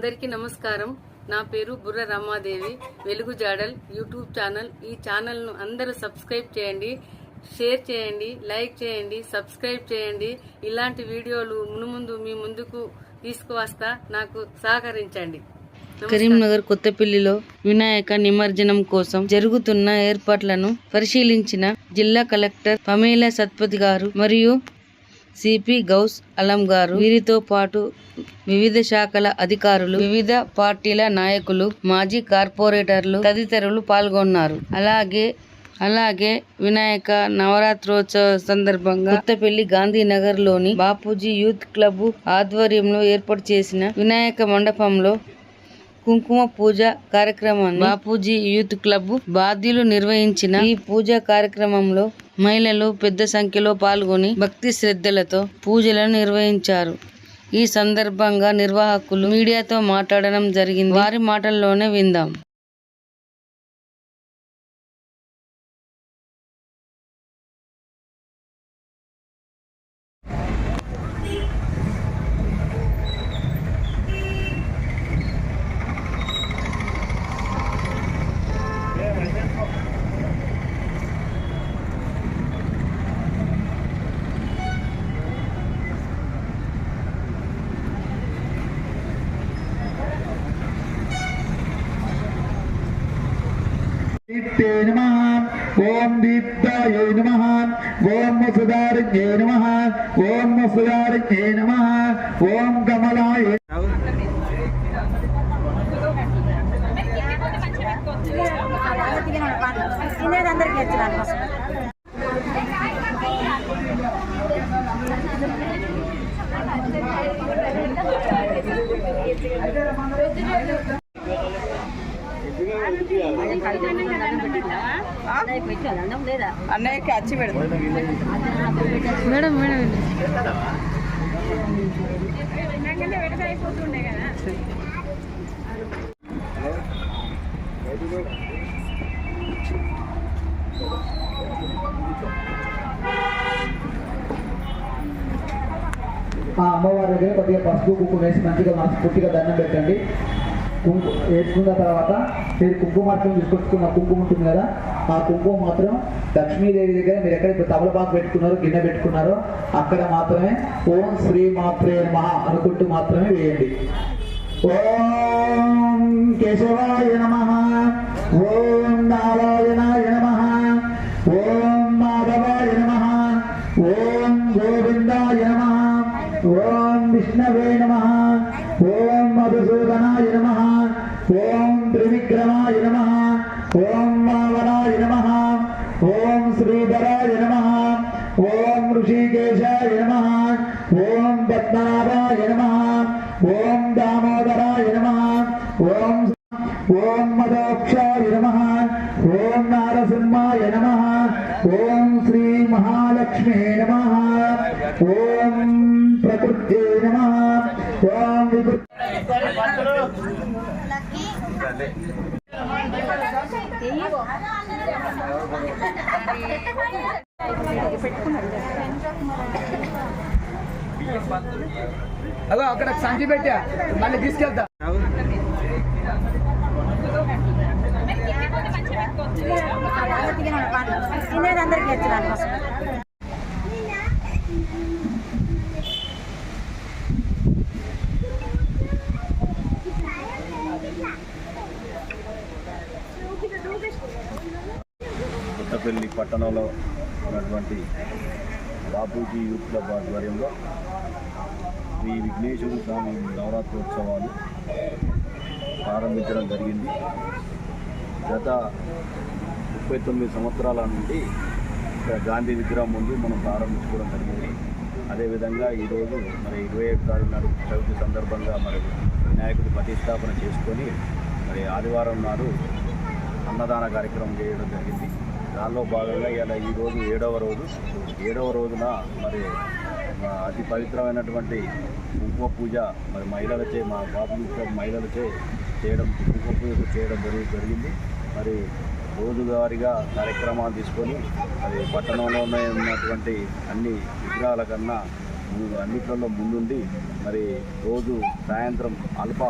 అందరికీ నమస్కారం. నా పేరు బుర్ర రమాదేవి. వెలుగు జాడల్ యూట్యూబ్ ఛానల్. ఈ ఛానల్ను అందరూ సబ్స్క్రైబ్ చేయండి షేర్ చేయండి లైక్ చేయండి సబ్స్క్రైబ్ చేయండి. ఇలాంటి వీడియోలు మునుముందు మీ ముందుకు తీసుకువస్తా నాకు సహకరించండి. కరీంనగర్ కొత్తపల్లిలో వినాయక నిమజ్జనం కోసం జరుగుతున్న ఏర్పాట్లను పరిశీలించిన జిల్లా కలెక్టర్ పమేలా సత్పతి గారు మరియు సిపి గౌస్ అలం గారు వీరితో పాటు వివిధ శాఖల అధికారులు వివిధ పార్టీల నాయకులు మాజీ కార్పొరేటర్లు తదితరులు పాల్గొన్నారు. అలాగే అలాగే వినాయక నవరాత్రోత్సవ సందర్భంగా కొత్తపల్లి గాంధీనగర్లోని బాపూజీ యూత్ క్లబ్ ఆధ్వర్యంలో ఏర్పాటు చేసిన వినాయక మండపంలో కుంకుమ పూజ కార్యక్రమాన్ని బాపూజీ యూత్ క్లబ్ బాధ్యులు నిర్వహించిన ఈ పూజా కార్యక్రమంలో మహిళలు పెద్ద సంఖ్యలో పాల్గొని భక్తి శ్రద్ధలతో పూజలను నిర్వహించారు. ఈ సందర్భంగా నిర్వాహకులు మీడియాతో మాట్లాడడం జరిగింది. వారి మాటల్లోనే విందాం. దీప్తే నమ ఓం దీప్తాయ నమ ఓం సుధారిణ్యే నమ ఓం సుధారిణ్యే నమ ఓం కమలాయ అందరికి వచ్చినాను అన్నయ్యకి అచ్చి పెడతాం మేడం మేడం ఆ అమ్మవారి దగ్గర కొద్దిగా పసుపు కుంకుమ వేసి మంచిగా మనస్ఫూర్తిగా దండం పెట్టండి. కుంకు వేసుకున్న తర్వాత మీరు మాత్రం తీసుకొచ్చుకున్న కుంకుమ ఉంటుంది కదా ఆ కుంకుమ మాత్రం లక్ష్మీదేవి దగ్గర మీరు ఎక్కడ ఇప్పుడు తమలపాకు పెట్టుకున్నారో గిన్నె పెట్టుకున్నారో అక్కడ మాత్రమే ఓం శ్రీ మాత్రే మహా అనుకుంటూ మాత్రమే వేయండి. ఓం కేశవాయ నమ ఓం నారాయణాయ నమ ఓం మాధవాయ నమ ఓం గోవిందాయ నమ ఓం విష్ణవే నమ ఓం ఓం త్రివిక్రమాయ నమ ఓం మావనాయ నమ ఓం శ్రీధరాయ నమ ఓం ఋషికేశాయ నమ ఓం పద్మనాభాయ నమ ఓం దామోదరాయ నమ ఓం ఓం మదోక్షాయ నమ ఓం నారసింహాయ నమ ఓం శ్రీ మహాలక్ష్మి నమ ఓం ప్రకృతి నమ ఓం వికృతి వికృ అదో అక్కడ సంచి పెట్టా. మళ్ళీ తీసుకెళ్తా. అందరికి వచ్చినాను ఫస్ట్ కొత్తపల్లి పట్టణంలో ఉన్నటువంటి బాపూజీ యూత్ క్లబ్ ఆధ్వర్యంలో శ్రీ విఘ్నేశ్వర స్వామి నవరాత్రోత్సవాలు ప్రారంభించడం జరిగింది. గత ముప్పై తొమ్మిది సంవత్సరాల నుండి ఇక్కడ గాంధీ విగ్రహం ముందు మనం ప్రారంభించుకోవడం జరిగింది. అదేవిధంగా ఈరోజు మరి ఇరవై ఏడు తారీఖు నాడు చవితి సందర్భంగా మరి వినాయకుడి ప్రతిష్టాపన చేసుకొని మరి ఆదివారం నాడు అన్నదాన కార్యక్రమం చేయడం జరిగింది. దానిలో భాగంగా ఇలా ఈరోజు ఏడవ రోజు. ఏడవ రోజున మరి అతి పవిత్రమైనటువంటి కుంకుమ పూజ మరి మహిళలచే మా బాబు మహిళలచే చేయడం కుంకుమ పూజ చేయడం జరుగు జరిగింది. మరి రోజువారీగా కార్యక్రమాలు తీసుకొని అది పట్టణంలోనే ఉన్నటువంటి అన్ని విగ్రహాల కన్నా ము- అన్నిట్లలో ముందుండి మరి రోజు సాయంత్రం అల్ప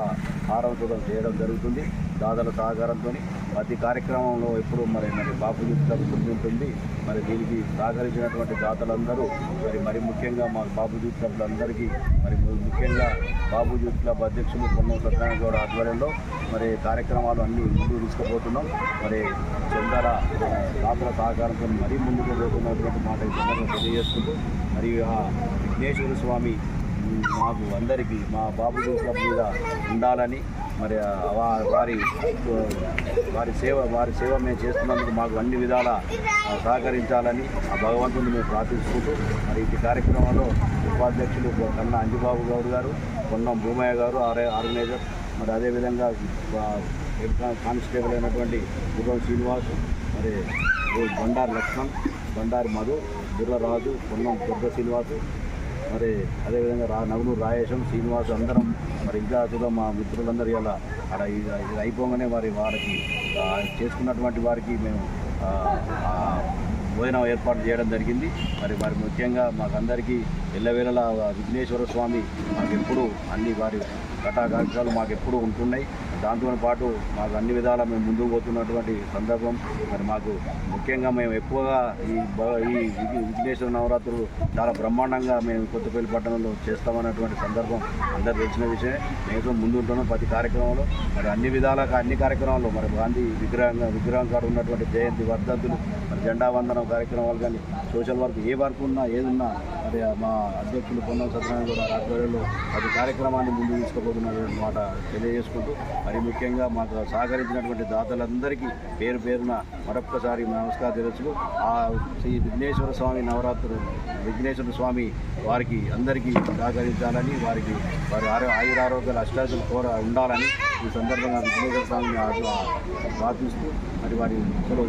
హారం చేయడం జరుగుతుంది. దాదాల సహకారంతో ప్రతి కార్యక్రమంలో ఎప్పుడు మరి మరి బాపూజీ క్లబ్ ఉంటుంది. మరి దీనికి సహకరించినటువంటి దాతలందరూ మరి మరి ముఖ్యంగా మా బాబుజీ క్లబ్లందరికీ మరి ముఖ్యంగా బాబుజీ క్లబ్ అధ్యక్షులు పొన్నం సత్యనారాయణ గౌడ్ ఆధ్వర్యంలో మరి కార్యక్రమాలు అన్నీ ముందుకు తీసుకుపోతున్నాం. మరి చందర దాతల సహకారంతో మరీ ముందుకు పోతున్నటువంటి మాట ఈ సందర్భంగా తెలియజేసుకుంటూ మరి ఆ విఘ్నేశ్వర స్వామి మాకు అందరికీ మా బాబు క్లబ్ ఉండాలని మరి వారి వారి సేవ వారి సేవ మేము చేస్తున్నందుకు మాకు అన్ని విధాల సహకరించాలని ఆ భగవంతుని మేము ప్రార్థించుకుంటూ మరి ఈ కార్యక్రమంలో ఉపాధ్యక్షులు కన్నా అంజుబాబు గౌడ్ గారు పొన్నం భూమయ్య గారు ఆర్గనైజర్ మరి అదేవిధంగా హెడ్ కానిస్టేబుల్ అయినటువంటి గుర్రం శ్రీనివాస్ మరి బండారు లక్ష్మణ్ బండారు మధు బుర్రరాజు పొన్నం దుర్గ శ్రీనివాసు మరి అదేవిధంగా రా నగులూరు రాయేశం శ్రీనివాస్ అందరం మరి ఇంకా మా మిత్రులందరూ ఇలా అక్కడ ఇది అయిపోగానే వారి వారికి చేసుకున్నటువంటి వారికి మేము భోజనం ఏర్పాటు చేయడం జరిగింది. మరి వారి ముఖ్యంగా మాకందరికీ ఎల్లవేళలా విఘ్నేశ్వర స్వామి మాకెప్పుడు అన్ని వారి ఘటాకాంక్షలు మాకెప్పుడు ఉంటున్నాయి. దాంతో పాటు మాకు అన్ని విధాలా మేము ముందుకు పోతున్నటువంటి సందర్భం. మరి మాకు ముఖ్యంగా మేము ఎక్కువగా ఈ బ- ఈ విఘ్నేశ్వర నవరాత్రులు చాలా బ్రహ్మాండంగా మేము కొత్తపల్లి పట్టణంలో చేస్తామన్నటువంటి సందర్భం అందరు తెలిసిన విషయమే. మేము ముందు ఉంటున్నాం ప్రతి కార్యక్రమంలో. మరి అన్ని విధాల అన్ని కార్యక్రమాల్లో మరి గాంధీ విగ్రహంగా విగ్రహం కాడ ఉన్నటువంటి జయంతి వర్ధంతులు మరి జెండా వందనం కార్యక్రమాలు కానీ సోషల్ వర్క్ ఏ వర్క్ ఉన్నా ఏదున్నా అదే మా అధ్యక్షులు పొన్నం సత్యనారాయణ కూడా ఆధ్వర్యంలో అది కార్యక్రమాన్ని ముందు తీసుకుపోతున్నటువంటి మాట తెలియజేసుకుంటూ మరి ముఖ్యంగా మాకు సహకరించినటువంటి దాతలందరికీ పేరు పేరున మరొక్కసారి నమస్కారం తెలుసు ఆ శ్రీ విఘ్నేశ్వర స్వామి నవరాత్రులు విఘ్నేశ్వర స్వామి వారికి అందరికీ సహకరించాలని వారికి వారి ఆయురారోగ్యాలు అష్టాచులు కోర ఉండాలని ఈ సందర్భంగా విఘ్నేశ్వర స్వామిని ప్రార్థిస్తూ మరి వారి సెలవు